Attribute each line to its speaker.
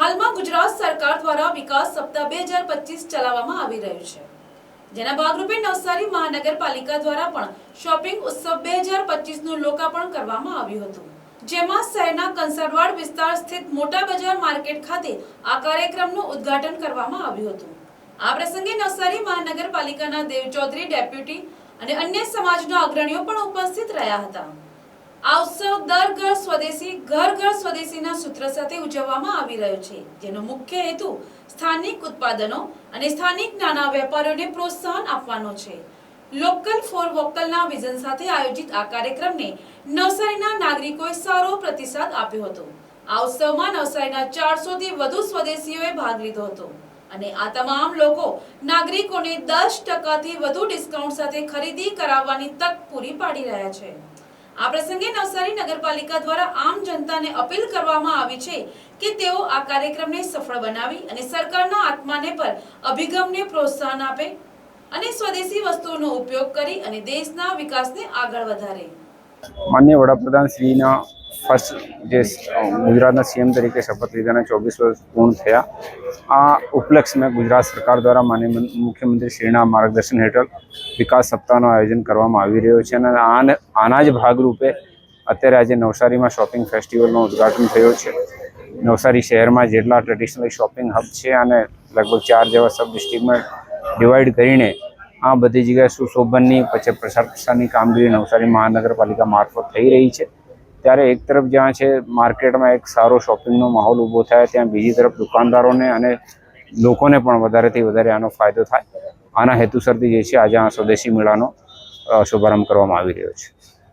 Speaker 1: હાલમાં ગુજરાત સરકાર દ્વારા વિકાસ સપ્તાહ બે હજાર પચીસ ચલાવવામાં આવી રહ્યું છે. જેના ભાગરૂપે નવસારી મહાનગરપાલિકા દ્વારા પણ શોપિંગ ઉત્સવ બે હજાર પચીસનું લોકાર્પણ કરવામાં આવ્યું હતું. જેમાં શહેરના કંસરવાડ વિસ્તાર સ્થિત મોટા બજાર માર્કેટ ખાતે આ કાર્યક્રમનું ઉદ્ઘાટન કરવામાં આવ્યું હતું. આ પ્રસંગે નવસારી મહાનગરપાલિકાના દેવ ચૌધરી ડેપ્યુટી અને અન્ય સમાજના અગ્રણીઓ પણ ઉપસ્થિત રહ્યા હતા. આ દર ઘર સ્વદેશી, ઘર ઘર સ્વદેશીના સૂત્ર સાથે ઉજવવામાં આવી રહ્યો છે, જેનો મુખ્ય હેતુ સ્થાનિક ઉત્પાદનો અને સ્થાનિક નાના વેપારીઓને પ્રોત્સાહન આપવાનો છે. લોકલ ફોર વોકલના વિઝન સાથે આયોજિત આ કાર્યક્રમને નવસારીના નાગરિકોએ સારો પ્રતિસાદ આપ્યો હતો. આ ઉત્સવમાં નવસારીના ચારસોથી વધુ સ્વદેશીઓએ ભાગ લીધો હતો અને આ તમામ લોકો નાગરિકોને દસ ટકાથી વધુ ડિસ્કાઉન્ટ સાથે ખરીદી કરાવવાની તક પૂરી પાડી રહ્યા છે. આ પ્રસંગે નવસારી નગરપાલિકા દ્વારા આમ જનતાને અપીલ કરવામાં આવી છે કે તેઓ આ કાર્યક્રમને સફળ બનાવી અને સરકારના આત્માને પર અભિગમને પ્રોત્સાહન આપે અને સ્વદેશી વસ્તુઓનો ઉપયોગ કરી અને દેશના વિકાસને આગળ વધારે.
Speaker 2: માન્ય વડાપ્રધાન શ્રીના ફર્સ્ટ જે ગુજરાતના સીએમ તરીકે શપથ લીધાના ચોવીસ વર્ષ પૂર્ણ થયા. આ ઉપલક્ષમાં ગુજરાત સરકાર દ્વારા માન્ય મન- મુખ્યમંત્રી શ્રીના માર્ગદર્શન હેઠળ વિકાસ સપ્તાહનું આયોજન કરવામાં આવી રહ્યું છે અને આના જ ભાગરૂપે અત્યારે આજે નવસારીમાં શોપિંગ ફેસ્ટિવલનું ઉદ્ઘાટન થયું છે. નવસારી શહેરમાં જેટલા ટ્રેડિશનલ શોપિંગ હબ છે અને લગભગ ચાર જેવા સબ ડિસ્ટ્રિક્ટમાં ડિવાઈડ કરીને આ બધી જગ્યાએ સુશોભનની, પછી પ્રસાર પ્રસારની કામગીરી નવસારી મહાનગરપાલિકા મારફત થઈ રહી છે. ત્યારે એક તરફ જ્યાં છે માર્કેટમાં એક સારો શોપિંગનો માહોલ ઊભો થાય, ત્યાં બીજી તરફ દુકાનદારોને અને લોકોને પણ વધારેથી વધારે આનો ફાયદો થાય. આના હેતુસરથી જે છે આજે આ સ્વદેશી મેળાનો શુભારંભ કરવામાં આવી રહ્યો છે.